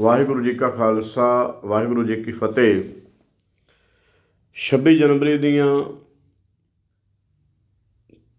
ਵਾਹਿਗੁਰੂ ਜੀ ਕਾ ਖਾਲਸਾ, ਵਾਹਿਗੁਰੂ ਜੀ ਕੀ ਫਤਿਹ। 26 ਜਨਵਰੀ ਦੀਆਂ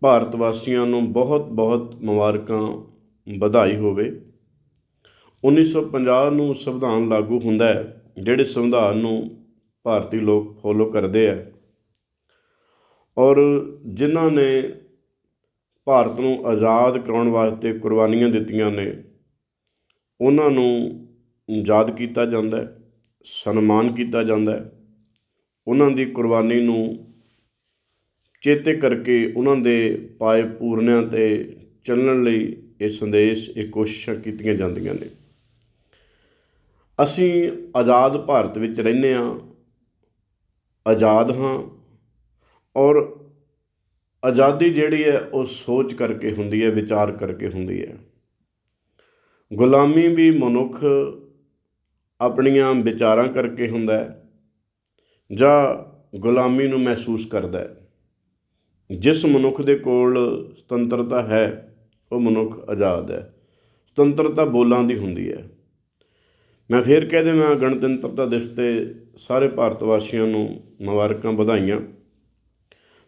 ਭਾਰਤ ਵਾਸੀਆਂ ਨੂੰ ਬਹੁਤ ਬਹੁਤ ਮੁਬਾਰਕਾਂ, ਵਧਾਈ ਹੋਵੇ। 1950 ਨੂੰ ਸੰਵਿਧਾਨ ਲਾਗੂ ਹੁੰਦਾ ਹੈ, ਜਿਹੜੇ ਸੰਵਿਧਾਨ ਨੂੰ ਭਾਰਤੀ ਲੋਕ ਫੋਲੋ ਕਰਦੇ ਆ। ਔਰ ਜਿਨ੍ਹਾਂ ਨੇ ਭਾਰਤ ਨੂੰ ਆਜ਼ਾਦ ਕਰਾਉਣ ਵਾਸਤੇ ਕੁਰਬਾਨੀਆਂ ਦਿੱਤੀਆਂ ਨੇ, ਉਹਨਾਂ ਨੂੰ ਯਾਦ ਕੀਤਾ ਜਾਂਦਾ ਸਨਮਾਨ ਕੀਤਾ ਜਾਂਦਾ ਉਹਨਾਂ ਦੀ ਕੁਰਬਾਨੀ ਨੂੰ ਚੇਤੇ ਕਰਕੇ ਉਹਨਾਂ ਦੇ ਪਾਏ ਪੂਰਨਿਆਂ ਤੇ ਚੱਲਣ ਲਈ ਇਹ ਸੰਦੇਸ਼, ਇਹ ਕੋਸ਼ਿਸ਼ਾਂ ਕੀਤੀਆਂ ਜਾਂਦੀਆਂ ਨੇ। ਅਸੀਂ ਆਜ਼ਾਦ ਭਾਰਤ ਵਿੱਚ ਰਹਿੰਦੇ ਹਾਂ, ਆਜ਼ਾਦ ਹਾਂ ਔਰ ਆਜ਼ਾਦੀ ਜਿਹੜੀ ਹੈ ਉਹ ਸੋਚ ਕਰਕੇ ਹੁੰਦੀ ਹੈ, ਵਿਚਾਰ ਕਰਕੇ ਹੁੰਦੀ ਹੈ। ਗੁਲਾਮੀ ਵੀ ਮਨੁੱਖ ਆਪਣੀਆਂ ਵਿਚਾਰਾਂ ਕਰਕੇ ਹੁੰਦਾ ਹੈ ਜਾਂ ਗੁਲਾਮੀ ਨੂੰ ਮਹਿਸੂਸ ਕਰਦਾ ਹੈ। ਜਿਸ ਮਨੁੱਖ ਦੇ ਕੋਲ ਸੁਤੰਤਰਤਾ ਹੈ, ਉਹ ਮਨੁੱਖ ਆਜ਼ਾਦ ਹੈ। ਸੁਤੰਤਰਤਾ ਬੋਲਾਂ ਦੀ ਹੁੰਦੀ ਹੈ। ਮੈਂ ਫੇਰ ਕਹਿ ਦੇਵਾਂ ਗਣਤੰਤਰਤਾ ਦਿਵਸ ਤੇ ਸਾਰੇ ਭਾਰਤ ਵਾਸੀਆਂ ਨੂੰ ਮੁਬਾਰਕਾਂ ਵਧਾਈਆਂ।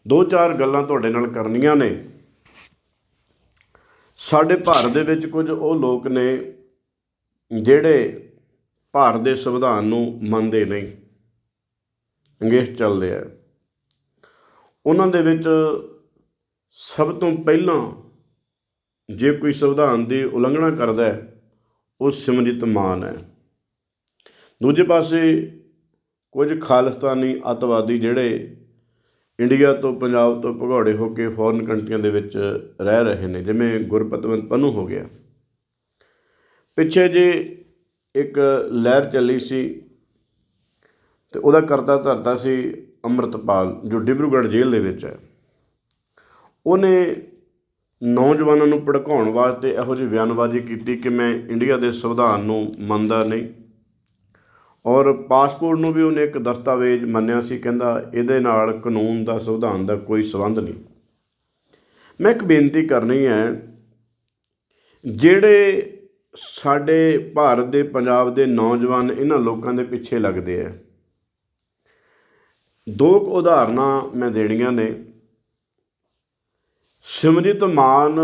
ਦੋ ਚਾਰ ਗੱਲਾਂ ਤੁਹਾਡੇ ਨਾਲ ਕਰਨੀਆਂ ਨੇ। ਸਾਡੇ ਭਾਰਤ ਦੇ ਵਿੱਚ ਕੁਝ ਉਹ ਲੋਕ ਨੇ ਜਿਹੜੇ ਭਾਰਤ ਦੇ ਸੰਵਿਧਾਨ ਨੂੰ ਮੰਨਦੇ ਨਹੀਂ। ਅੰਗੇਸ਼ ਚੱਲਦੇ ਆ। ਉਹਨਾਂ ਦੇ ਵਿੱਚ ਸਭ ਤੋਂ ਪਹਿਲਾਂ ਜੇ ਕੋਈ ਸੰਵਿਧਾਨ ਦੀ ਉਲੰਘਣਾ ਕਰਦਾ ਹੈ, ਉਹ ਸਿਮਰਜੀਤ ਮਾਨ ਹੈ। ਦੂਜੇ ਪਾਸੇ ਕੁਝ ਖਾਲਿਸਤਾਨੀ ਅੱਤਵਾਦੀ ਜਿਹੜੇ ਇੰਡੀਆ ਤੋਂ ਪੰਜਾਬ ਤੋਂ ਭਗੌੜੇ ਹੋ ਕੇ ਫੋਰਨ ਕੰਟਰੀਆਂ ਦੇ ਵਿੱਚ ਰਹਿ ਰਹੇ ਨੇ, ਜਿਵੇਂ ਗੁਰਪਤਵੰਤ ਪੰਨੂ ਹੋ ਗਿਆ। ਪਿੱਛੇ ਜੇ ਇੱਕ ਲਹਿਰ ਚੱਲੀ ਸੀ ਤੇ ਉਹਦਾ ਕਰਤਾ ਧਰਤਾ ਸੀ ਅੰਮ੍ਰਿਤਪਾਲ, ਜੋ ਡਿਬਰੂਗੜ੍ਹ ਜੇਲ੍ਹ ਦੇ ਵਿੱਚ ਹੈ। ਉਹਨੇ ਨੌਜਵਾਨਾਂ ਨੂੰ ਭੜਕਾਉਣ ਵਾਸਤੇ ਇਹੋ ਜਿਹੀ ਬਿਆਨਬਾਜ਼ੀ ਕੀਤੀ ਕਿ ਮੈਂ ਇੰਡੀਆ ਦੇ ਸੰਵਿਧਾਨ ਨੂੰ ਮੰਨਦਾ ਨਹੀਂ ਔਰ ਪਾਸਪੋਰਟ ਨੂੰ ਵੀ ਉਹਨੇ ਇੱਕ ਦਸਤਾਵੇਜ਼ ਮੰਨਿਆ ਸੀ, ਕਹਿੰਦਾ ਇਹਦੇ ਨਾਲ ਕਾਨੂੰਨ ਦਾ, ਸੰਵਿਧਾਨ ਦਾ ਕੋਈ ਸਬੰਧ ਨਹੀਂ। ਮੈਂ ਇੱਕ ਬੇਨਤੀ ਕਰਨੀ ਹੈ, ਜਿਹੜੇ ਸਾਡੇ ਭਾਰਤ ਦੇ, ਪੰਜਾਬ ਦੇ ਨੌਜਵਾਨ ਇਹਨਾਂ ਲੋਕਾਂ ਦੇ ਪਿੱਛੇ ਲੱਗਦੇ ਆ। ਦੋ ਕੁ ਉਦਾਹਰਨਾਂ ਮੈਂ ਦੇਣੀਆਂ ਨੇ। ਸਿਮਰਜੀਤ ਮਾਨ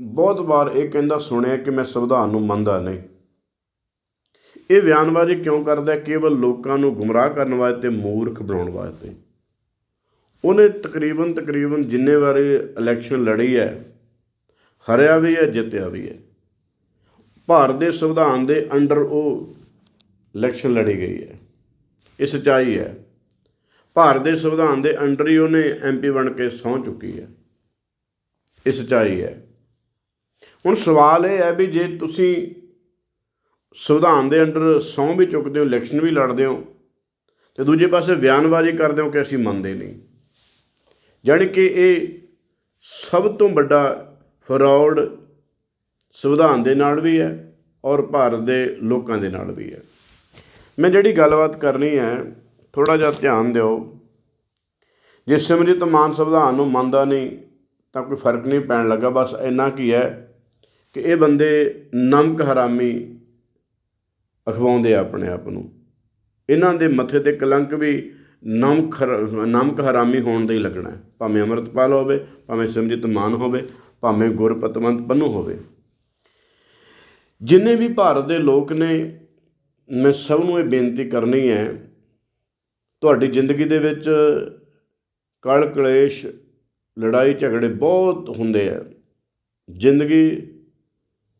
ਬਹੁਤ ਵਾਰ ਇਹ ਕਹਿੰਦਾ, ਸੁਣਿਆ ਕਿ ਮੈਂ ਸੰਵਿਧਾਨ ਨੂੰ ਮੰਨਦਾ ਨਹੀਂ। ਇਹ ਬਿਆਨਬਾਜ਼ੀ ਕਿਉਂ ਕਰਦਾ? ਕੇਵਲ ਲੋਕਾਂ ਨੂੰ ਗੁੰਮਰਾਹ ਕਰਨ ਵਾਸਤੇ, ਮੂਰਖ ਬਣਾਉਣ ਵਾਸਤੇ। ਉਹਨੇ ਤਕਰੀਬਨ ਤਕਰੀਬਨ ਜਿੰਨੇ ਵਾਰੀ ਇਲੈਕਸ਼ਨ ਲੜੀ ਹੈ, ਹਰਿਆ ਵੀ ਹੈ, ਜਿੱਤਿਆ ਵੀ ਹੈ। ਭਾਰਤ ਦੇ ਸੰਵਿਧਾਨ ਦੇ ਅੰਡਰ ਉਹ ਇਲੈਕਸ਼ਨ ਲੜੀ ਗਈ ਹੈ। ਇਹ ਸੱਚਾਈ ਹੈ। ਭਾਰਤ ਦੇ ਸੰਵਿਧਾਨ ਦੇ ਅੰਡਰ ਹੀ ਉਹਨੇ ਐਮਪੀ ਬਣ ਕੇ ਸਹੁੰ ਚੁੱਕੀ ਹੈ। ਇਹ ਸੱਚਾਈ ਹੈ। ਹੁਣ ਸਵਾਲ ਇਹ ਹੈ ਵੀ ਜੇ ਤੁਸੀਂ ਸੰਵਿਧਾਨ ਦੇ ਅੰਡਰ ਸਹੁੰ ਵੀ ਚੁੱਕਦੇ ਹੋ ਇਲੈਕਸ਼ਨ ਵੀ ਲੜਦੇ ਹੋ, ਤੇ ਦੂਜੇ ਪਾਸੇ ਬਿਆਨਬਾਜ਼ੀ ਕਰਦੇ ਹੋ ਕਿ ਅਸੀਂ ਮੰਨਦੇ ਨਹੀਂ। ਜਾਣੀ ਕਿ ਇਹ ਸਭ ਤੋਂ ਵੱਡਾ ਫਰਾਡ ਸੰਵਿਧਾਨ ਦੇ ਨਾਲ ਵੀ ਹੈ ਔਰ ਭਾਰਤ ਦੇ ਲੋਕਾਂ ਦੇ ਨਾਲ ਵੀ ਹੈ। ਮੈਂ ਜਿਹੜੀ ਗੱਲਬਾਤ ਕਰਨੀ ਹੈ ਥੋੜਾ ਜਿਹਾ ਧਿਆਨ ਦਿਓ। ਜੇ ਸਿਮਰਜੀਤ ਮਾਨ ਸੰਵਿਧਾਨ ਨੂੰ ਮੰਨਦਾ ਨਹੀਂ, ਤਾਂ ਕੋਈ ਫ਼ਰਕ ਨਹੀਂ ਪੈਣ ਲੱਗਾ। ਬਸ ਇੰਨਾ ਕੀ ਹੈ ਕਿ ਇਹ ਬੰਦੇ ਨਮਕ ਹਰਾਮੀ ਅਖਵਾਉਂਦੇ ਆ ਆਪਣੇ ਆਪ ਨੂੰ। ਇਹਨਾਂ ਦੇ ਮੱਥੇ ਤੇ ਕਲੰਕ ਵੀ ਨਮਕ ਹਰ- ਨਮਕ ਹਰਾਮੀ ਹੋਣ ਦਾ ਹੀ ਲੱਗਣਾ ਭਾਵੇਂ ਅਮਰਤਪਾਲ ਹੋਵੇ, ਭਾਵੇਂ ਸਿਮਰਜੀਤ ਮਾਨ ਹੋਵੇ, ਭਾਵੇਂ ਗੁਰਪਤਵੰਤ ਪੰਨੂ ਹੋਵੇ। ਜਿੰਨੇ ਵੀ ਭਾਰਤ ਦੇ ਲੋਕ ਨੇ, ਮੈਂ ਸਭ ਨੂੰ ਇਹ ਬੇਨਤੀ ਕਰਨੀ ਹੈ, ਤੁਹਾਡੀ ਜ਼ਿੰਦਗੀ ਦੇ ਵਿੱਚ ਕਲ, ਕਲੇਸ਼, ਲੜਾਈ, ਝਗੜੇ ਬਹੁਤ ਹੁੰਦੇ ਆ। ਜ਼ਿੰਦਗੀ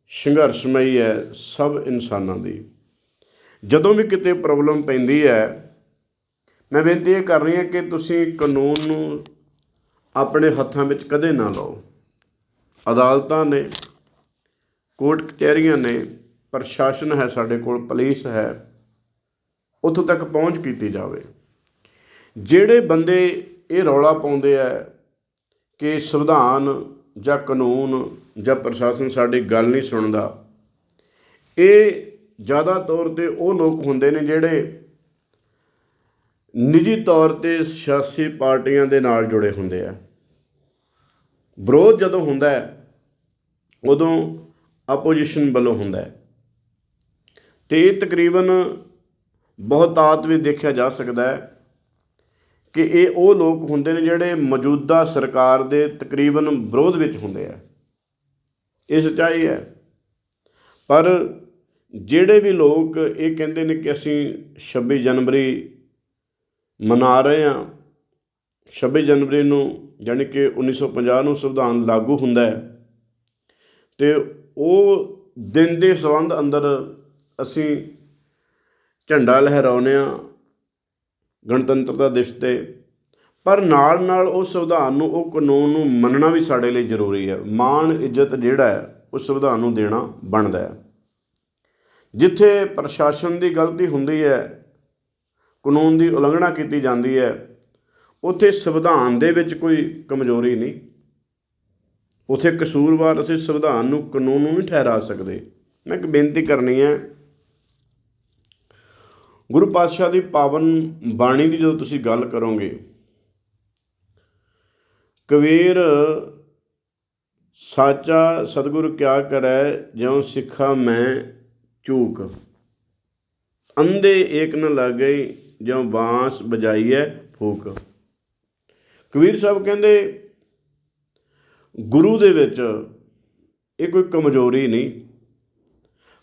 ਸੰਘਰਸ਼ਮਈ ਹੈ ਸਭ ਇਨਸਾਨਾਂ ਦੀ। ਜਦੋਂ ਵੀ ਕਿਤੇ ਪ੍ਰੋਬਲਮ ਪੈਂਦੀ ਹੈ, ਮੈਂ ਬੇਨਤੀ ਇਹ ਕਰ ਰਹੀ ਹਾਂ ਕਿ ਤੁਸੀਂ ਕਾਨੂੰਨ ਨੂੰ ਆਪਣੇ ਹੱਥਾਂ ਵਿੱਚ ਕਦੇ ਨਾ ਲਓ। ਅਦਾਲਤਾਂ ਨੇ ਕੋਰਟ ਕਚਹਿਰੀਆਂ ਨੇ ਪ੍ਰਸ਼ਾਸਨ ਹੈ, ਸਾਡੇ ਕੋਲ ਪੁਲਿਸ ਹੈ, ਉੱਥੋਂ ਤੱਕ ਪਹੁੰਚ ਕੀਤੀ ਜਾਵੇ। ਜਿਹੜੇ ਬੰਦੇ ਇਹ ਰੌਲਾ ਪਾਉਂਦੇ ਆ ਕਿ ਸੰਵਿਧਾਨ ਜਾਂ ਕਾਨੂੰਨ ਜਾਂ ਪ੍ਰਸ਼ਾਸਨ ਸਾਡੀ ਗੱਲ ਨਹੀਂ ਸੁਣਦਾ, ਇਹ ਜ਼ਿਆਦਾ ਤੌਰ ਤੇ ਉਹ ਲੋਕ ਹੁੰਦੇ ਨੇ ਜਿਹੜੇ ਨਿੱਜੀ ਤੌਰ ਤੇ ਸਿਆਸੀ ਪਾਰਟੀਆਂ ਦੇ ਨਾਲ ਜੁੜੇ ਹੁੰਦੇ ਆ। ਵਿਰੋਧ ਜਦੋਂ ਹੁੰਦਾ ਹੈ, ਉਦੋਂ ਆਪੋਜੀਸ਼ਨ ਵੱਲੋਂ ਹੁੰਦਾ ਹੈ। ਤੇ ਇਹ ਤਕਰੀਬਨ ਬਹੁਤਾਤ ਵੀ ਦੇਖਿਆ ਜਾ ਸਕਦਾ ਹੈ ਕਿ ਇਹ ਉਹ ਲੋਕ ਹੁੰਦੇ ਨੇ ਜਿਹੜੇ ਮੌਜੂਦਾ ਸਰਕਾਰ ਦੇ ਤਕਰੀਬਨ ਵਿਰੋਧ ਵਿੱਚ ਹੁੰਦੇ ਆ। ਇਹ ਸੱਚਾਈ ਹੈ। ਪਰ ਜਿਹੜੇ ਵੀ ਲੋਕ ਇਹ ਕਹਿੰਦੇ ਨੇ ਕਿ ਅਸੀਂ 26 ਜਨਵਰੀ ਮਨਾ ਰਹੇ ਹਾਂ 26 ਜਨਵਰੀ ਨੂੰ ਯਾਨੀ ਕਿ 1950 ਨੂੰ ਸੰਵਿਧਾਨ ਲਾਗੂ ਹੁੰਦਾ ਹੈ ਤੇ ਉਹ ਦਿਨ ਦੇ ਸੰਬੰਧ ਅੰਦਰ ਅਸੀਂ ਝੰਡਾ ਲਹਿਰਾਉਂਦੇ ਹਾਂ ਗਣਤੰਤਰਤਾ ਦਿਵਸ ਤੇ। ਪਰ ਨਾਲ ਨਾਲ ਉਹ ਸੰਵਿਧਾਨ ਨੂੰ, ਉਹ ਕਾਨੂੰਨ ਨੂੰ ਮੰਨਣਾ ਵੀ ਸਾਡੇ ਲਈ ਜ਼ਰੂਰੀ ਹੈ। ਮਾਣ ਇੱਜ਼ਤ ਜਿਹੜਾ ਹੈ ਉਹ ਸੰਵਿਧਾਨ ਨੂੰ ਦੇਣਾ ਬਣਦਾ ਹੈ। ਜਿੱਥੇ ਪ੍ਰਸ਼ਾਸਨ ਦੀ ਗਲਤੀ ਹੁੰਦੀ ਹੈ, ਕਾਨੂੰਨ ਦੀ ਉਲੰਘਣਾ ਕੀਤੀ ਜਾਂਦੀ ਹੈ, ਉੱਥੇ ਸੰਵਿਧਾਨ ਦੇ ਵਿੱਚ ਕੋਈ ਕਮਜ਼ੋਰੀ ਨਹੀਂ। ਉਥੇ ਕਸੂਰਵਾਰ ਅਸੀਂ ਸੰਵਿਧਾਨ ਨੂੰ, ਕਾਨੂੰਨ ਨੂੰ ਨਹੀਂ ਠਹਿਰਾ ਸਕਦੇ। ਮੈਂ ਇੱਕ ਬੇਨਤੀ ਕਰਨੀ ਹੈ। ਗੁਰੂ ਪਾਤਸ਼ਾਹ ਦੀ ਪਾਵਨ ਬਾਣੀ ਦੀ ਜਦੋਂ ਤੁਸੀਂ ਗੱਲ ਕਰੋਗੇ, ਕਬੀਰ ਸਾਚਾ ਸਤਿਗੁਰ ਕਿਆ ਕਰੈ, ਜਿਉ ਸਿੱਖਾ ਮੈਂ ਚੂਕ ਅੰਧੇ ਏਕ ਨ ਲਾਗਈ ਜਿਉ ਬਾਂਸ ਬਜਾਈਐ ਫੂਕ। ਕਬੀਰ ਸਾਹਿਬ ਕਹਿੰਦੇ ਗੁਰੂ ਦੇ ਵਿੱਚ ਇਹ ਕੋਈ ਕਮਜ਼ੋਰੀ ਨਹੀਂ।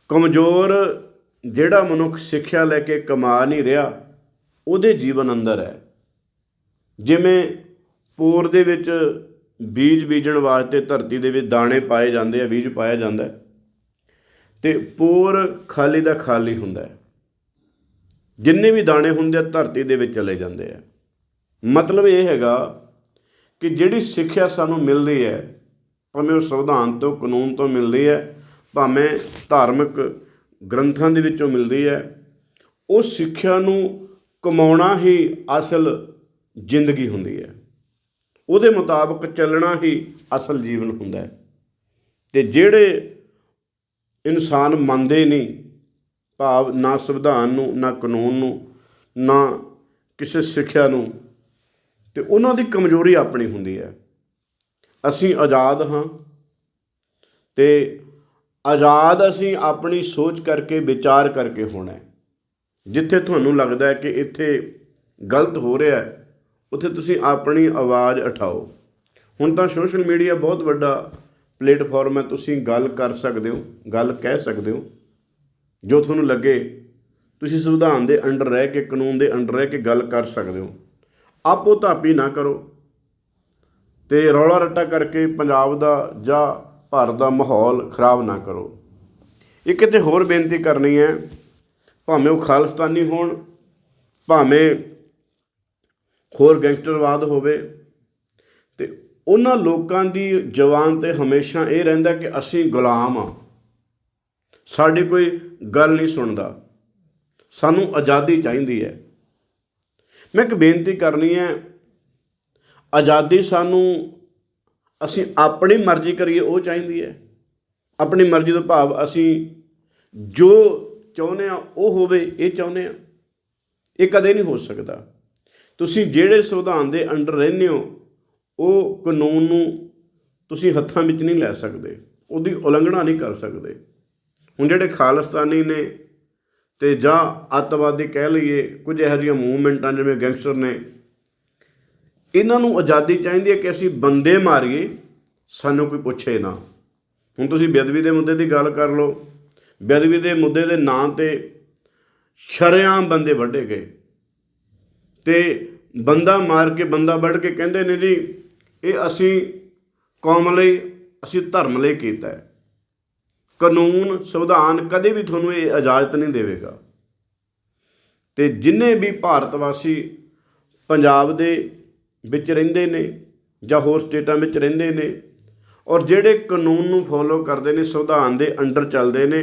ਕਮਜ਼ੋਰ ਜਿਹੜਾ ਮਨੁੱਖ ਸਿੱਖਿਆ ਲੈ ਕੇ ਕਮਾ ਨਹੀਂ ਰਿਹਾ, ਉਹਦੇ ਜੀਵਨ ਅੰਦਰ ਹੈ। ਜਿਵੇਂ ਪੋਰ ਦੇ ਵਿੱਚ ਬੀਜ ਬੀਜਣ ਵਾਸਤੇ ਧਰਤੀ ਦੇ ਵਿੱਚ ਦਾਣੇ ਪਾਏ ਜਾਂਦੇ ਆ, ਬੀਜ ਪਾਇਆ ਜਾਂਦਾ ਹੈ। ਤੇ ਪੂਰ ਖਾਲੀ ਦਾ ਖਾਲੀ ਹੁੰਦਾ ਹੈ। ਜਿੰਨੇ ਵੀ ਦਾਣੇ ਹੁੰਦੇ ਆ, ਧਰਤੀ ਦੇ ਵਿੱਚ ਚਲੇ ਜਾਂਦੇ ਆ। ਮਤਲਬ ਇਹ ਹੈਗਾ ਕਿ ਜਿਹੜੀ ਸਿੱਖਿਆ ਸਾਨੂੰ ਮਿਲਦੀ ਹੈ, ਭਾਵੇਂ ਉਹ ਸੰਵਿਧਾਨ ਤੋਂ, ਕਾਨੂੰਨ ਤੋਂ ਮਿਲਦੀ ਹੈ, ਭਾਵੇਂ ਧਾਰਮਿਕ ਗ੍ਰੰਥਾਂ ਦੇ ਵਿੱਚੋਂ ਮਿਲਦੀ ਹੈ, ਉਹ ਸਿੱਖਿਆ ਨੂੰ ਕਮਾਉਣਾ ਹੀ ਅਸਲ ਜ਼ਿੰਦਗੀ ਹੁੰਦੀ ਹੈ। ਉਹਦੇ ਮੁਤਾਬਕ ਚੱਲਣਾ ਹੀ ਅਸਲ ਜੀਵਨ ਹੁੰਦਾ ਹੈ। ਤੇ ਜਿਹੜੇ ਇਨਸਾਨ ਮੰਨਦੇ ਨਹੀਂ, ਭਾਵ ਨਾ ਸੰਵਿਧਾਨ ਨੂੰ, ਨਾ ਕਾਨੂੰਨ ਨੂੰ, ਨਾ ਕਿਸੇ ਸਿੱਖਿਆ ਨੂੰ ਤੇ ਉਹਨਾਂ ਦੀ ਕਮਜ਼ੋਰੀ ਆਪਣੀ ਹੁੰਦੀ ਹੈ। ਅਸੀਂ ਆਜ਼ਾਦ ਹਾਂ ਤੇ ਆਜ਼ਾਦ ਅਸੀਂ ਆਪਣੀ ਸੋਚ ਕਰਕੇ, ਵਿਚਾਰ ਕਰਕੇ ਹੋਣਾ ਜਿੱਥੇ ਤੁਹਾਨੂੰ ਲੱਗਦਾ ਹੈ ਕਿ ਇੱਥੇ ਗਲਤ ਹੋ ਰਿਹਾ ਹੈ, ਉੱਥੇ ਤੁਸੀਂ ਆਪਣੀ ਆਵਾਜ਼ ਉਠਾਓ। ਹੁਣ ਤਾਂ ਸੋਸ਼ਲ ਮੀਡੀਆ ਬਹੁਤ ਵੱਡਾ ਪਲੇਟਫਾਰਮ ਹੈ। ਤੁਸੀਂ ਗੱਲ ਕਰ ਸਕਦੇ ਹੋ, ਗੱਲ ਕਹਿ ਸਕਦੇ ਹੋ। ਜੋ ਤੁਹਾਨੂੰ ਲੱਗੇ, ਤੁਸੀਂ ਸੰਵਿਧਾਨ ਦੇ ਅੰਡਰ ਰਹਿ ਕੇ, ਕਾਨੂੰਨ ਦੇ ਅੰਡਰ ਰਹਿ ਕੇ ਗੱਲ ਕਰ ਸਕਦੇ ਹੋ। ਆਪੋ ਧਾਪੀ ਨਾ ਕਰੋ। ਤੇ ਰੌਲਾ ਰੱਟਾ ਕਰਕੇ ਪੰਜਾਬ ਦਾ ਜਾਂ ਭਾਰਤ ਦਾ ਮਾਹੌਲ ਖਰਾਬ ਨਾ ਕਰੋ। ਇਹ ਕਿਤੇ ਹੋਰ ਬੇਨਤੀ ਕਰਨੀ ਹੈ, ਭਾਵੇਂ ਉਹ ਖਾਲਿਸਤਾਨੀ ਹੋਣ, ਭਾਵੇਂ ਹੋਰ ਗੈਂਗਸਟਰਵਾਦ ਹੋਵੇ, ਤੇ ਉਹਨਾਂ ਲੋਕਾਂ ਦੀ ਜਵਾਨ ਤੇ ਹਮੇਸ਼ਾ ਇਹ ਰਹਿੰਦਾ ਕਿ ਅਸੀਂ ਗੁਲਾਮ ਆ ਸਾਡੀ ਕੋਈ ਗੱਲ ਨਹੀਂ ਸੁਣਦਾ। ਸਾਨੂੰ ਆਜ਼ਾਦੀ ਚਾਹੀਦੀ ਹੈ। ਮੈਂ ਇੱਕ ਬੇਨਤੀ ਕਰਨੀ ਹੈ, ਆਜ਼ਾਦੀ ਸਾਨੂੰ ਅਸੀਂ ਆਪਣੀ ਮਰਜ਼ੀ ਕਰੀਏ, ਉਹ ਚਾਹੀਦੀ ਹੈ। ਆਪਣੀ ਮਰਜ਼ੀ ਤੋਂ ਭਾਵ ਅਸੀਂ ਜੋ ਚਾਹੁੰਦੇ ਆ ਉਹ ਹੋਵੇ, ਇਹ ਚਾਹੁੰਦੇ ਆ ਇਹ ਕਦੇ ਨਹੀਂ ਹੋ ਸਕਦਾ। ਤੁਸੀਂ ਜਿਹੜੇ ਸੰਵਿਧਾਨ ਦੇ ਅੰਡਰ ਰਹਿੰਦੇ ਹੋ, ਉਹ ਕਾਨੂੰਨ ਨੂੰ ਤੁਸੀਂ ਹੱਥਾਂ ਵਿੱਚ ਨਹੀਂ ਲੈ ਸਕਦੇ। ਉਹਦੀ ਉਲੰਘਣਾ ਨਹੀਂ ਕਰ ਸਕਦੇ। ਹੁਣ ਜਿਹੜੇ ਖਾਲਿਸਤਾਨੀ ਨੇ ਤੇ ਜਾਂ ਅੱਤਵਾਦੀ ਕਹਿ ਲਈਏ, ਕੁਝ ਇਹੋ ਜਿਹੀਆਂ ਮੂਵਮੈਂਟਾਂ ਜਿਵੇਂ ਗੈਂਗਸਟਰ ਨੇ। ਇਹਨਾਂ ਨੂੰ ਆਜ਼ਾਦੀ ਚਾਹੀਦੀ ਹੈ ਕਿ ਅਸੀਂ ਬੰਦੇ ਮਾਰੀਏ, ਸਾਨੂੰ ਕੋਈ ਪੁੱਛੇ ਨਾ। ਹੁਣ ਤੁਸੀਂ ਬੇਦਵੀ ਦੇ ਮੁੱਦੇ ਦੀ ਗੱਲ ਕਰ ਲਓ। ਬੇਦਵੀ ਦੇ ਮੁੱਦੇ ਦੇ ਨਾਂ ਤੇ ਸ਼ਰੇਆਮ ਬੰਦੇ ਵੱਢੇ ਗਏ। ਤੇ ਬੰਦਾ ਮਾਰ ਕੇ ਬੰਦਾ ਵੱਢ ਕੇ ਕਹਿੰਦੇ ਨੇ ਜੀ, ਇਹ ਅਸੀਂ ਕੌਮ ਲਈ, ਅਸੀਂ ਧਰਮ ਲਈ ਕੀਤਾ ਹੈ। ਕਾਨੂੰਨ ਸੰਵਿਧਾਨ ਕਦੇ ਵੀ ਤੁਹਾਨੂੰ ਇਹ ਇਜਾਜ਼ਤ ਨਹੀਂ ਦੇਵੇਗਾ। ਤੇ ਜਿੰਨੇ ਵੀ ਭਾਰਤ ਵਾਸੀ ਪੰਜਾਬ ਦੇ ਵਿੱਚ ਰਹਿੰਦੇ ਨੇ ਜਾਂ ਹੋਰ ਸਟੇਟਾਂ ਵਿੱਚ ਰਹਿੰਦੇ ਨੇ ਔਰ ਜਿਹੜੇ ਕਾਨੂੰਨ ਨੂੰ ਫੋਲੋ ਕਰਦੇ ਨੇ, ਸੰਵਿਧਾਨ ਦੇ ਅੰਡਰ ਚੱਲਦੇ ਨੇ,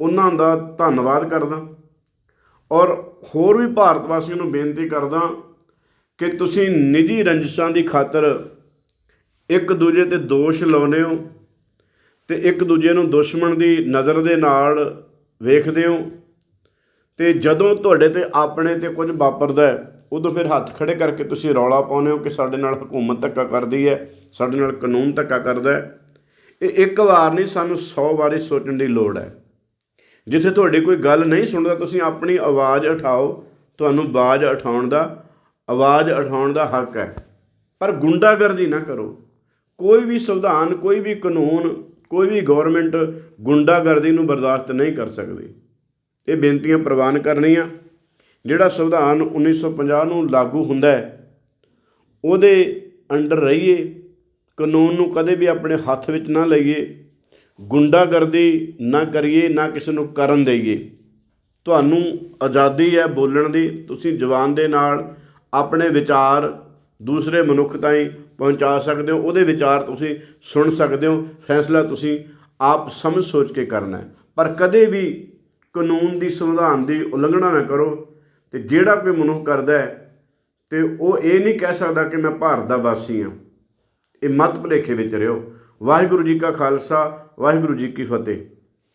ਉਹਨਾਂ ਦਾ ਧੰਨਵਾਦ ਕਰਦਾ। ਔਰ ਹੋਰ ਵੀ ਭਾਰਤ ਵਾਸੀਆਂ ਨੂੰ ਬੇਨਤੀ ਕਰਦਾ ਕਿ ਤੁਸੀਂ ਨਿੱਜੀ ਰੰਜਿਸ਼ਾਂ ਦੀ ਖਾਤਰ ਇੱਕ ਦੂਜੇ ਤੇ ਦੋਸ਼ ਲਾਉਂਦੇ ਹੋ। ਤੇ ਇੱਕ ਦੂਜੇ ਨੂੰ ਦੁਸ਼ਮਣ ਦੀ ਨਜ਼ਰ ਦੇ ਨਾਲ ਵੇਖਦੇ ਹੋ। ਤੇ ਜਦੋਂ ਤੁਹਾਡੇ ਤੇ ਆਪਣੇ ਤੇ ਕੁਝ ਵਾਪਰਦਾ ਹੈ, ਉਦੋਂ ਫਿਰ ਹੱਥ ਖੜੇ ਕਰਕੇ ਤੁਸੀਂ ਰੌਲਾ ਪਾਉਂਦੇ ਹੋ ਕਿ ਸਾਡੇ ਨਾਲ ਹਕੂਮਤ ਧੱਕਾ ਕਰਦੀ ਹੈ, ਸਾਡੇ ਨਾਲ ਕਾਨੂੰਨ ਧੱਕਾ ਕਰਦਾ ਹੈ। ਇਹ ਇੱਕ ਵਾਰ ਨਹੀਂ, ਸਾਨੂੰ 100 ਵਾਰੀ ਸੋਚਣ ਦੀ ਲੋੜ ਹੈ। ਜਿੱਥੇ ਤੁਹਾਡੀ ਕੋਈ ਗੱਲ ਨਹੀਂ ਸੁਣਦਾ, ਤੁਸੀਂ ਆਪਣੀ ਆਵਾਜ਼ ਉਠਾਓ। ਤੁਹਾਨੂੰ ਆਵਾਜ਼ ਉਠਾਉਣ ਦਾ, ਆਵਾਜ਼ ਉਠਾਉਣ ਦਾ ਹੱਕ ਹੈ। ਪਰ ਗੁੰਡਾਗਰਦੀ ਨਾ ਕਰੋ। ਕੋਈ ਵੀ ਸੰਵਿਧਾਨ, ਕੋਈ ਵੀ ਕਾਨੂੰਨ ਕੋਈ ਵੀ ਗਵਰਨਮੈਂਟ ਗੁੰਡਾਗਰਦੀ ਨੂੰ ਬਰਦਾਸ਼ਤ ਨਹੀਂ ਕਰ ਸਕਦੀ। ਇਹ ਬੇਨਤੀਆਂ ਪ੍ਰਵਾਨ ਕਰਨੀਆਂ। ਜਿਹੜਾ ਸੰਵਿਧਾਨ 1950 ਨੂੰ ਲਾਗੂ ਹੁੰਦਾ ਹੈ, ਉਹਦੇ ਅੰਡਰ ਰਹੀਏ, ਕਾਨੂੰਨ ਨੂੰ ਕਦੇ ਵੀ ਆਪਣੇ ਹੱਥ ਵਿੱਚ ਨਾ ਲਈਏ, ਗੁੰਡਾਗਰਦੀ ਨਾ ਕਰੀਏ, ਨਾ ਕਿਸੇ ਨੂੰ ਕਰਨ ਦੇਈਏ। ਤੁਹਾਨੂੰ ਆਜ਼ਾਦੀ ਹੈ ਬੋਲਣ ਦੀ, ਤੁਸੀਂ ਜ਼ੁਬਾਨ ਦੇ ਨਾਲ ਆਪਣੇ ਵਿਚਾਰ ਦੂਸਰੇ ਮਨੁੱਖ ਤਾਈਂ ਪਹੁੰਚਾ ਸਕਦੇ ਹੋ, ਉਹਦੇ ਵਿਚਾਰ ਤੁਸੀਂ ਸੁਣ ਸਕਦੇ ਹੋ, ਫੈਸਲਾ ਤੁਸੀਂ ਆਪ ਸਮਝ ਸੋਚ ਕੇ ਕਰਨਾ ਹੈ। ਪਰ ਕਦੇ ਵੀ ਕਾਨੂੰਨ ਦੀ, ਸੰਵਿਧਾਨ ਦੀ ਉਲੰਘਣਾ ਨਾ ਕਰੋ ਤੇ ਜਿਹੜਾ ਕੋਈ ਮਨੁੱਖ ਕਰਦਾ ਹੈ ਤੇ ਉਹ ਇਹ ਨਹੀਂ ਕਹਿ ਸਕਦਾ ਕਿ ਮੈਂ ਭਾਰਤ ਦਾ ਵਾਸੀ ਹਾਂ। ਇਹ ਮਤ ਭੁਲੇਖੇ ਵਿੱਚ ਰਿਓ ਵਾਹਿਗੁਰੂ ਜੀ ਕਾ ਖਾਲਸਾ, ਵਾਹਿਗੁਰੂ ਜੀ ਕੀ ਫਤਿਹ।